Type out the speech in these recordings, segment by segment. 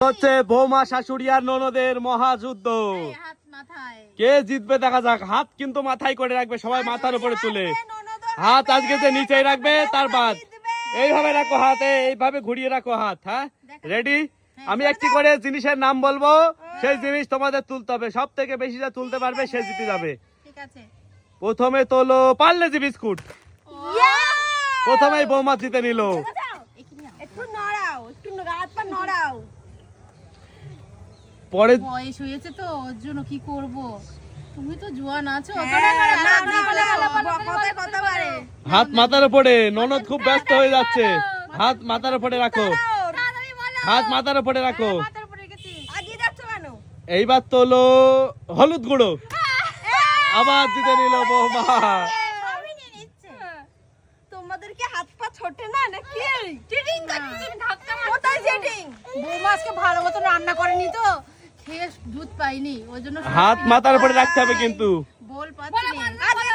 হচ্ছে বৌমা শাশুড়ি আর ননদের মহাযুদ্ধ। কে জিতবে দেখা যাক। হাত কিন্তু মাথায় করে রাখবে সবাই মাথার উপরে তুলে। হাত আজকে যে নিচেই রাখবে তার বাদ। এইভাবে রাখো হাত এইভাবে ঘুরিয়ে রাখো হাত হ্যাঁ? রেডি আমি একটি করে জিনিসের নাম বলব। সেই জিনিস তোমাদের তুলতে হবে। সব থেকে বেশি যা তুলতে পারবে সে জিতে যাবে। প্রথমে তোলো পার্লেজি বিস্কুট। প্রথমেই বৌমা জিতে নিল। একটু নড়াও একটু হাত পা নড়াও। পরে বয়স হয়েছে তো ওর জন্য কি করব? তুমি তো জোয়ান আছো হাত মাথার উপরে ননদ খুব ব্যস্ত হয়ে যাচ্ছে। হাত মাথার উপরে রাখো। হাত মাথার উপরে রাখো। এইবার তোলো হলুদ গুঁড়ো। আবার জিতে নিল বৌমা। তোমাদেরকে হাত পা ছোটে না নাকি? চিটিং না। কোথায় চিটিং বৌমা আজকে ভালো মতো রান্না করেনি তো। খেয়ে দুধ পাইনি ওই জন্য হাত মাথার উপরে রাখতে হবে কিন্তু। বল পাচ্ছি।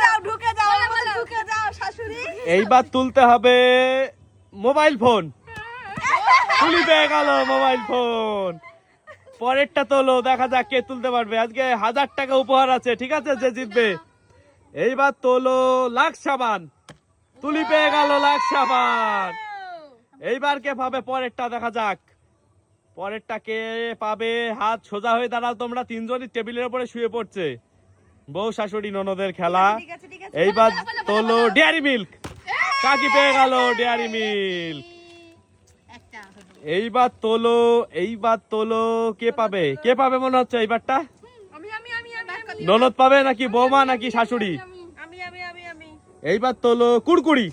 যাও ঢুকে যাও ঢুকে যাও শাশুড়ি। এইবার তুলতে হবে মোবাইল ফোন। তুলি পেয়ে গেল মোবাইল ফোন। পরেরটা তোলো দেখা যাক কে তুলতে পারবে। আজকে হাজার টাকা উপহার আছে ঠিক আছে যে জিতবে? এইবার তোলো লাখ সাবান। তুলি পেয়ে গেল লাখ সাবান। এইবার কে পাবে পরেরটা দেখা যাক। পরেরটা কে পাবে হাত সোজা হয়ে দাঁড়াও তোমরা তিনজনই টেবিলের উপরে শুয়ে পড়ছে। বউ শাশুড়ি ননদের খেলা। এইবার তোলো ডেয়ারি মিল্ক। কাকি পেয়ে গেল ডেয়ারি মিল্ক। এইবার তোলো এইবার তোলো। কে পাবে? কে পাবে মনে হচ্ছে এইবারটা? ননদ পাবে নাকি বৌমা নাকি শাশুড়ি? এইবার তোলো কুড়কুড়ি।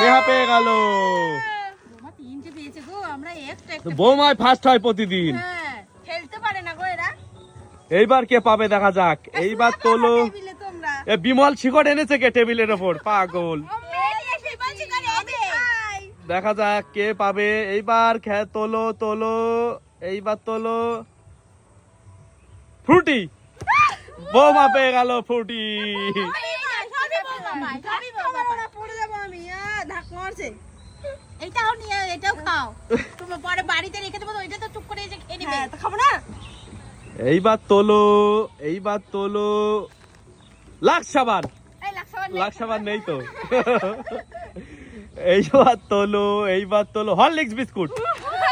নেহা পেয়ে গেল বৌমা তিনটে পেয়েছে গো আমরা একটা তো একটা বৌমায় ফার্স্ট হয় প্রতিদিন। হ্যাঁ খেলতে পারে না গো এরা। এইবার কে পাবে দেখা যাক। এইবার তোলো। এ বিমল শিকড় এনেছে কে টেবিলের ওপর? পাগল। দেখা যাক কে পাবে। এইবার খে তোলো তোলো। এইবার তোলো। ফ্রুটি। বৌমা পেয়ে গেল ফ্রুটি। ধাক্কা মারছে। এটাও নিয়ে এটাও খাও। তুমি পরে বাড়িতে রেখে দেবো ওইটা তো টুক করে এসে খেয়ে নেবে। হ্যাঁ তো খাব না? এইবার তোলো এইবার তোলো। লাখ সাবান। এই লাখ সাবান নেই। তো। এইবার তোলো এইবার তোলো। Horlicks biscuit.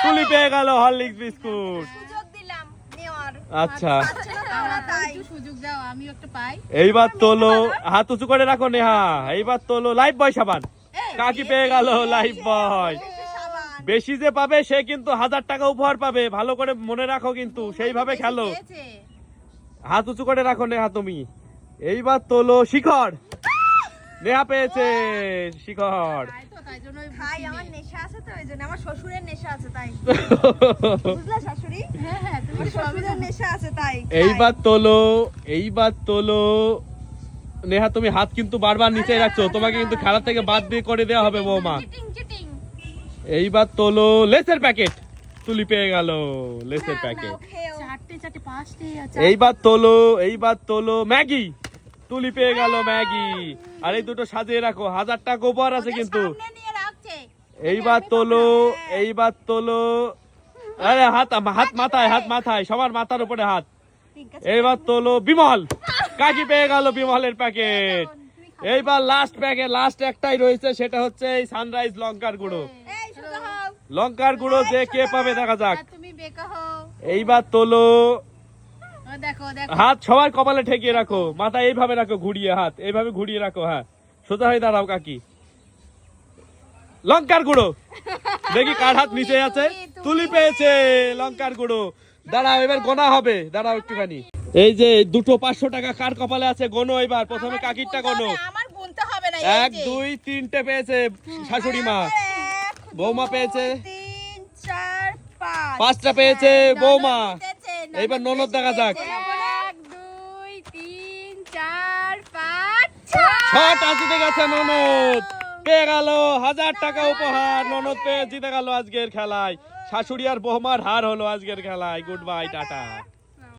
তুলি পেয়ে গেল হরলিক্স বিস্কুট। সুযোগ দিলাম নেওয়ার। আচ্ছা। এইবার তোলো হাত উঁচু করে রাখো নেহা। এইবার তোলো লাইফ বয় সাবান। কাকি পেয়ে গেল লাইফ বয় বেশি যে পাবে সে কিন্তু হাজার টাকা উপহার পাবে। ভালো করে মনে রাখো কিন্তু সেইভাবে খেলো। হাত উঁচু করে রাখো নেহা তুমি। এইবার তোলো শিখর। নেহা পেয়েছে শিখর। তাই তো তাই জন্য খাই আমার নেশা আছে তো ওই জন্য আমার শ্বশুরের নেশা আছে তাই। বুঝলে শাশুড়ি? হ্যাঁ হ্যাঁ তুমি আমার সবই শ্বশুরের নেশা আছে তাই খাই। এইবার তোলো এইবার তোলো নেহা তুমি হাত কিন্তু বারবার নিচে রাখছো। তোমাকে কিন্তু খেলা থেকে বাদ দিয়ে করে দেওয়া হবে বৌমা। এইবার তোলো লেসের প্যাকেট। তুলি পেয়ে গেল লেসের প্যাকেট। চারটে চারটে এইবার তোলো এইবার তোলো ম্যাগি। তুলি পেয়ে গেল ম্যাগি। আর এই দুটো সাজিয়ে রাখো। হাজার টাকা উপহার আছে কিন্তু। এইবার তোলো এইবার তোলো। আরে হাত হাত মাথায় হাত মাথায় সবার মাথার উপরে হাত। এইবার তোলো বিমল। কাকি পেয়ে গেল বিমলের প্যাকেট এইবার লাস্ট প্যাকেট লাস্ট একটাই রয়েছে সেটা হচ্ছে এই সানরাইজ লঙ্কার গুঁড়ো। লঙ্কার গুঁড়ো যে কে পাবে দেখা যাক। এইবার তোলো। হাত সবার কপালে ঠেকিয়ে রাখো। মাথা এইভাবে রাখো ঘুরিয়ে হাত। এইভাবে ঘুরিয়ে রাখো হ্যাঁ। সোজা হয়ে দাঁড়াও কাকি। লঙ্কার গুঁড়ো। দেখি কার হাত নিচে আছে। তুলি। পেয়েছে লঙ্কার গুঁড়ো। দাঁড়াও এবার গোনা হবে। দাঁড়াও একটুখানি। এই যে দুটো পাঁচশো টাকা কার কপালে আছে? গোনো এবার। প্রথমে কাকিরটা গোনো এক দুই তিনটে পেয়েছে শাশুড়ি মা। বৌমা পেয়েছে। পাঁচটা পেয়েছে বৌমা। এইবার ননদ দেখা যাক। ছটা জিতে গেছে ননদ। পেয়ে গেল হাজার টাকা উপহার। ননদ পেয়ে জিতে গেল আজকের খেলায়। শাশুড়ি আর বৌমার হার হলো আজকের খেলায়। Good bye tata.